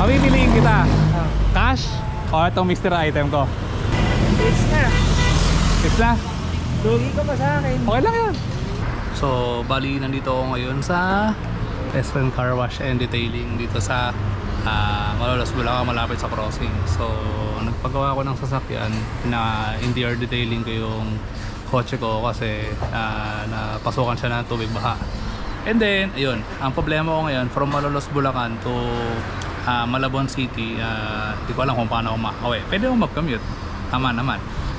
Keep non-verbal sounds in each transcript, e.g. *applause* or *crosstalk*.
Pamipiliin kita. Cash o itong mystery item ko? It's na. Is na? Lugi ka pa sa akin. Okay lang yan. So, bali nandito ako ngayon sa SM Car Wash and Detailing dito sa uh, Malolos, Bulacan, malapit sa crossing. So, nagpagawa ko ng sasakyan na NDR detailing ko yung kotse ko kasi uh, napasukan siya ng tubig baha. And then, ayun, ang problema ko ngayon from Malolos, Bulacan to uh, Malabon City, uh, hindi ko alam kung paano ako makakawin. Pwede ako mag-commute. Tama naman.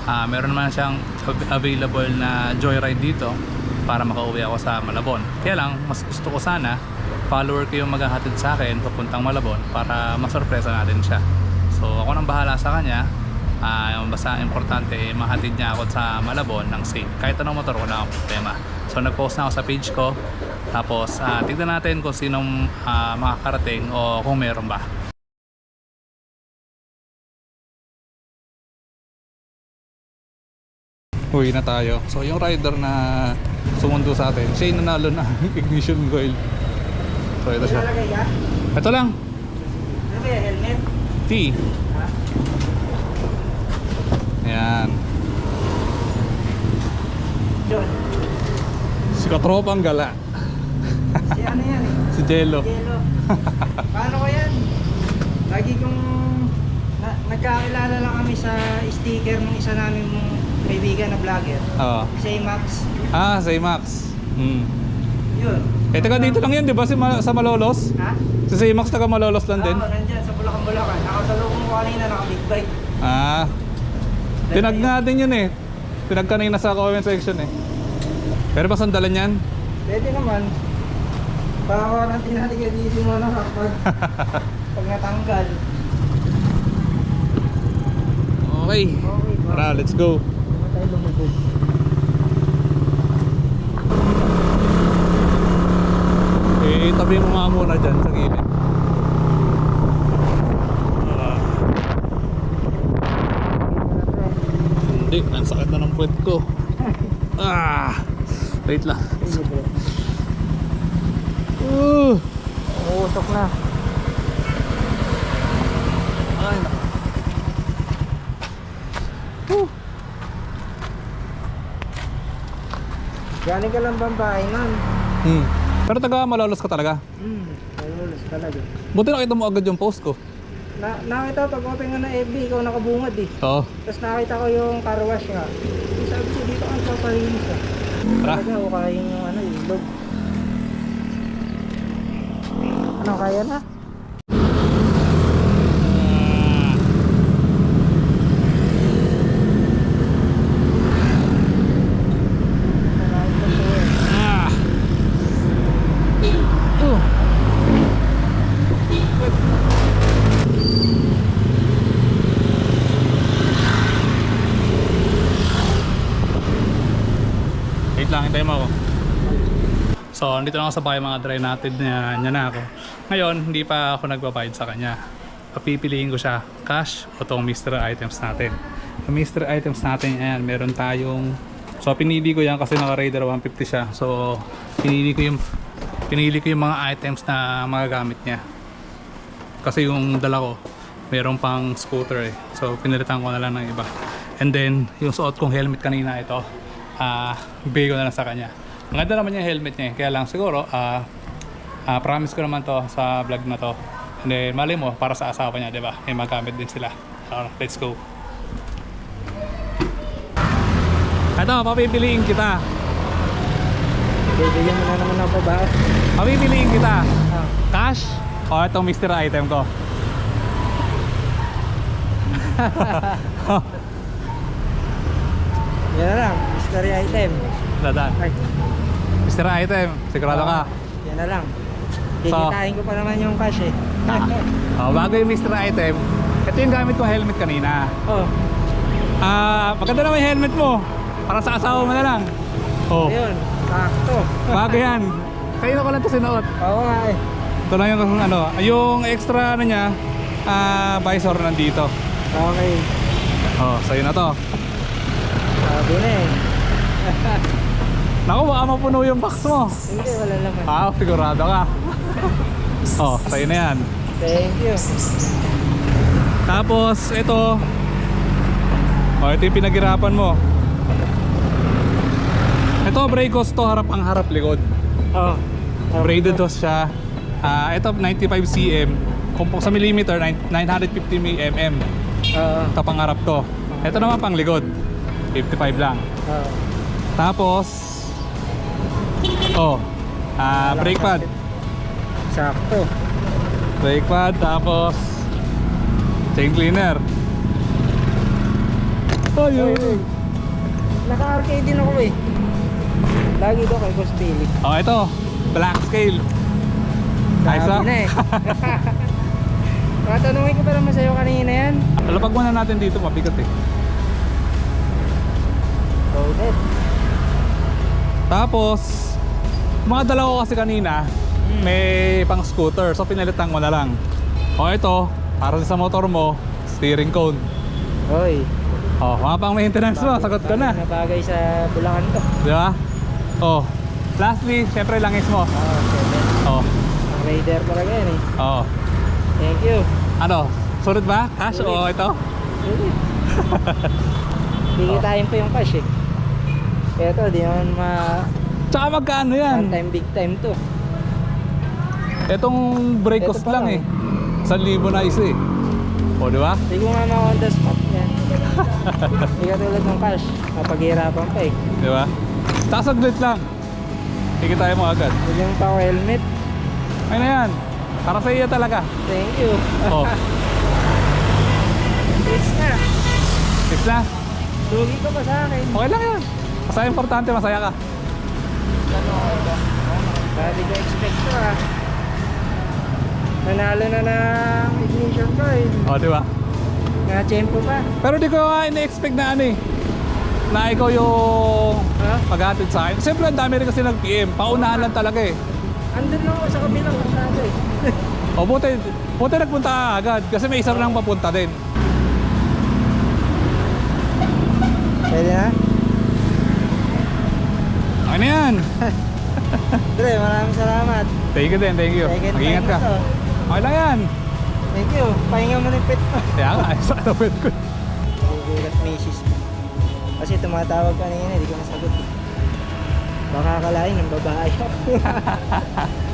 Ah, meron naman siyang av- available na joyride dito para makauwi ako sa Malabon. Kaya lang, mas gusto ko sana follower ko yung maghahatid sa akin papuntang Malabon para masurpresa natin siya. So ako nang bahala sa kanya. Ah, basta importante eh, mahatid niya ako sa Malabon ng safe. Kahit anong motor, wala akong problema. So nag-post na ako sa page ko. Tapos ah, tignan natin kung sinong ah, makakarating o kung meron ba. Uwi na tayo. So yung rider na sumundo sa atin, siya yung nanalo ng *laughs* ignition coil. So ito siya. Ito lang. Ano ba yan? Helmet? T. Ha? Ayan. Si Katropang Gala. Si ano yan eh? Si Jello. Yelo. Paano ko yan? Lagi kong na, nagkakilala lang kami sa sticker ng isa namin mong kaibigan na vlogger. Oo. Si Max. Ah, si Max. Hmm. Yun. Eh, taga dito lang yan, di ba? Si Ma- sa Malolos? Ha? Si si Max taga Malolos lang din. Oo, nandyan sa Bulacan, Bulacan. Nakasalubong ko kanina, naka-big bike. Ah. Tinag nga din yun eh. Tinag kanina sa comment section eh. Pero ba sandalan yan? Pwede naman. Baka nang tinatigadisip mo na kapag *laughs* pag natanggal. Okay. Okay, baka Tara, let's go. tayo lumubog. Eh, tabi mo nga muna dyan sa gilid. Ah, hindi, ang sakit na ng puwet ko. Ah! Wait lang. Uh! Uusok na. Ay, naku. Uh! Galing ka lang bambahay man. Hmm. Pero taga Malolos ka talaga. Hmm, ayulos talaga. Buti nakita mo agad yung post ko. Na nakita pag open nga na FB, ikaw nakabungad eh. Oo. Tapos nakita ko yung car wash nga. Sabi ko dito ang papalinis ah. Tara. Talaga, ukayin yung ano, ilog. Ano, kaya na? Marami pa to eh. Ah! Uh! Hintayin mo ako. So, andito na ako sa bahay mga dry natin niya, niya na ako. Ngayon, hindi pa ako nagbabayad sa kanya. Papipiliin ko siya, cash o tong mystery items natin. Yung mystery items natin, ayan, meron tayong... So, pinili ko yan kasi naka-Raider 150 siya. So, pinili ko yung pinili ko yung mga items na magagamit niya. Kasi yung dala ko, meron pang scooter eh. So, pinilitan ko na lang ng iba. And then, yung suot kong helmet kanina ito, ah, bigay ko na lang sa kanya. Maganda naman yung helmet niya eh. Kaya lang siguro, ah, ah, promise ko naman to sa vlog na to. And then, mali mo, para sa asawa niya, di ba? May magamit din sila. So, let's go. Ito, papipiliin kita. Bibigyan mo na naman ako ba? Papipiliin kita. Ah, Cash o itong mystery item ko? *laughs* yan na lang, mystery item. Dadan. Ay, Mystery item, sigurado ka. ah, Yan na lang. Kikitain ko pa naman yung cash eh. *laughs* Oh, bago yung mystery item, ito yung gamit kong helmet kanina. oh, Ah, maganda naman yung helmet mo. Para sa asawa mo na lang. Oh, ayun, sakto. *laughs* bago yan. Kayo ko lang ito sinuot. Oo nga eh. Ito lang yung ano, yung extra ano niya, ah, visor nandito. Okay, Oh, sa'yo na to. sabi na eh. *laughs* Naku, baka mapuno yung box mo. Hindi, wala naman. Ah, sigurado ka. *laughs* oh, sa'yo na yan. Thank you. Tapos, ito. O, ito yung pinaghirapan mo. Ito, brake hose to, harap ang harap likod. Oh. Braided hose siya. Ah, ito, 95 cm. Kung sa millimeter, nine- 950 mm. Oo. Ito pang harap to. Ito naman pang likod. 55 lang. Oo. Tapos, oh, ah, brake pad. Sakto. Brake pad, tapos, chain cleaner. Ay, ay, ay. Naka-arcade din ako eh. Lagi ko kay Boss Philip. Oh, ito, black scale. Ayos ah. na eh. *laughs* Tatanungin ko pa naman sa'yo kanina yan. Talapag muna natin dito, mabigat eh. Loaded. Tapos, mga dala ko kasi kanina, may pang scooter. So, pinalitan ko na lang. O ito, para sa motor mo, steering cone. Hoy. O, mga pang maintenance mo, sagot ko na. Bagay bagay sa Bulacan to. Di ba? O, lastly, syempre langis mo. Oo, seven. O, Ang Raider talaga yan eh. o. Thank you. Ano, sulit ba? Cash o ito? Sulit. *laughs* Bigitayin pa yung cash eh. Ito, di naman ma... Tsaka magkano One yan? time, big time to. Itong brake cost lang lang eh. 1,000 na isa eh. O, di ba? Hindi ko nga ma-on the spot yan. Hindi ka tulad ng cash. Mapaghirapan pa eh. Di ba? Tsaka saglit lang. Kikitayin mo agad. Yung pa helmet. Ay na yan. Para sa iyo talaga. Thank you. Oh, It's na. fix na. Lugi ko pa sa akin. Okay lang yan. Basta importante, masaya ka. Hindi ko expect to ah. Nanalo na ng ignition coil. O, di ba? Nga tempo pa. Pero di ko nga ina-expect na ano eh. Na ikaw yung Ha? maghatid sa akin. Siyempre, ang dami rin kasi nag-PM. Paunahan lang talaga eh. Andun lang ako sa kabilang masyado eh. *laughs* O, buti, buti nagpunta ka agad. Kasi may isa lang papunta din. Yan. Dre, maraming salamat. Thank you din, thank you. Mag-ingat ka. to. Okay lang yan. Thank you. Pahinga mo ng pet mo. Kaya nga, isa na pwede ko. Nagugulat misis mo. Kasi tumatawag kanina, hindi ko masagot. Baka akalain ng babae ako. *laughs*